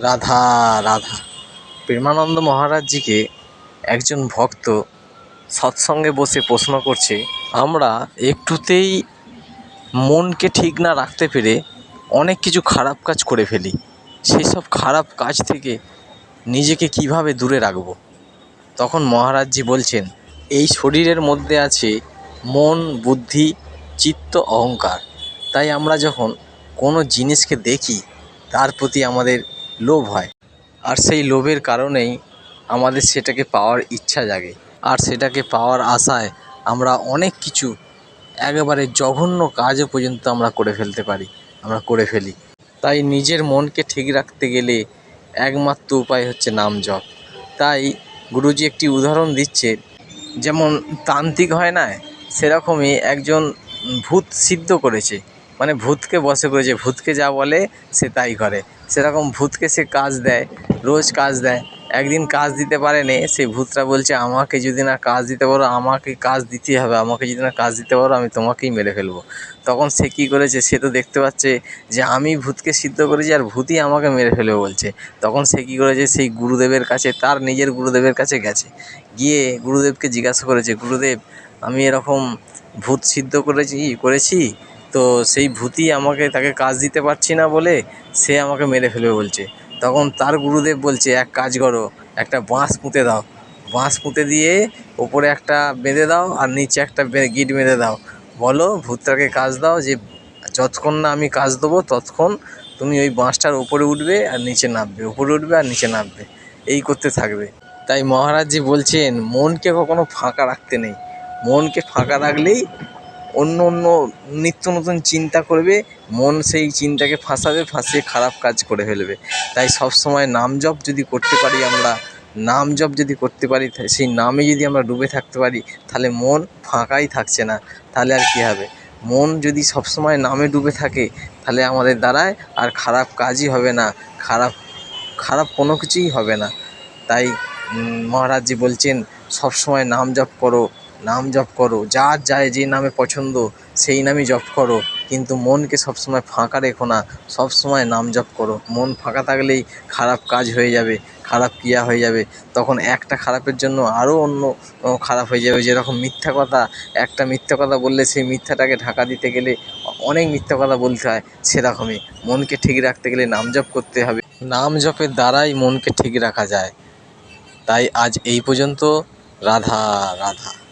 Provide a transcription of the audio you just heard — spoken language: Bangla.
রাধা রাধা। প্রেমানন্দ মহারাজজিকে একজন ভক্ত সৎসঙ্গে বসে প্রশ্ন করছে, আমরা একটুতেই মনকে ঠিক না রাখতে পেরে অনেক কিছু খারাপ কাজ করে ফেলি। সেই সব খারাপ কাজ থেকে নিজেকে কীভাবে দূরে রাখব? তখন মহারাজজি বলছেন, এই শরীরের মধ্যে আছে মন, বুদ্ধি, চিত্ত, অহংকার। তাই আমরা যখন কোনো জিনিসকে দেখি, তার প্রতি আমাদের লোভ হয়। আর সেই লোভের কারণেই আমাদের সেটাকে পাওয়ার ইচ্ছা জাগে। আর সেটাকে পাওয়ার আশায় আমরা অনেক কিছু একেবারে জঘন্য কাজও পর্যন্ত আমরা করে ফেলতে পারি, আমরা করে ফেলি। তাই নিজের মনকে ঠিক রাখতে গেলে একমাত্র উপায় হচ্ছে নাম জপ তাই গুরুজি একটি উদাহরণ দিচ্ছে, যেমন তান্ত্রিক হয় না, সেরকমই একজন ভূত সিদ্ধ করেছে। মানে ভূতকে বশে করেছে ভূতকে যা বলে সে তাই করে। সেরকম ভূতকে সে কাজ দেয়, রোজ কাজ দেয়। একদিন কাজ দিতে পারেনি সেই ভূতটা বলছে, আমাকে যদি না কাজ দিতে পারো, আমাকে কাজ দিতেই হবে। আমাকে যদি না কাজ দিতে পারো, আমি তোমাকেই মেরে ফেলব। তখন সে কী করেছে, সে তো দেখতে পাচ্ছে যে আমি ভূতকে সিদ্ধ করেছি আর ভূতই আমাকে মেরে ফেলবে বলছে। তখন সে কী করেছে, সেই গুরুদেবের কাছে, তার নিজের গুরুদেবের কাছে গেছে। গিয়ে গুরুদেবকে জিজ্ঞাসা করেছে, গুরুদেব, আমি এরকম ভূত সিদ্ধ করেছি করেছি? তো সেই ভূতি আমাকে তাকে কাজ দিতে পারছি না বলে সে আমাকে মেরে ফেলবে বলছে। তখন তার গুরুদেব বলছে, এক কাজ করো, একটা বাঁশ পুঁতে দাও। বাঁশ পুঁতে দিয়ে ওপরে একটা বেঁধে দাও আর নিচে একটা গিঁট বেঁধে দাও। বলো ভূতটাকে কাজ দাও যে যতক্ষণ না আমি কাজ দেবো ততক্ষণ তুমি ওই বাঁশটার ওপরে উঠবে আর নিচে নামবে। ওপরে উঠবে আর নিচে নামবে। এই করতে থাকবে। তাই মহারাজজি বলছেন, মনকে কখনো ফাঁকা রাখতে নেই। মনকে ফাঁকা রাখলেই অন্য অন্য নিত্য নতুন চিন্তা করবে, মন সেই চিন্তাকে ফাঁসাবে, ফাঁসিয়ে খারাপ কাজ করে ফেলবে। তাই সব সময় নাম জপ যদি করতে পারি আমরা, নাম জপ যদি করতে পারি সেই নামে যদি আমরা ডুবে থাকতে পারি, তাহলে মন ফাঁকাই থাকছে না, তাহলে আর কী হবে? মন যদি সব সময় নামে ডুবে থাকে, তাহলে আমাদের দ্বারায় আর খারাপ কাজই হবে না, খারাপ খারাপ কোনো কিছুই হবে না। তাই মহারাজজি বলছেন সব সময় নাম জপ করো নাম জপ করো, যার যায় যে নামে পছন্দ, সেই নামই জপ করো। কিন্তু মনকে সব সময় ফাঁকা রেখো না সব সময় নাম জপ করো। মন ফাঁকা থাকলেই খারাপ কাজ হয়ে যাবে, খারাপ ক্রিয়া হয়ে যাবে। তখন একটা খারাপের জন্য আরও অন্য খারাপ হয়ে যাবে। যেরকম মিথ্যা কথা, একটা মিথ্যা কথা বললে সেই মিথ্যাটাকে ঢাকা দিতে গেলে অনেক মিথ্যা কথা বলতে হয় সেরকমই। মনকে ঠিক রাখতে গেলে নাম জপ করতে হবে। নাম জপের দ্বারাই মনকে ঠিক রাখা যায়। তাই আজ এই পর্যন্ত। রাধা রাধা।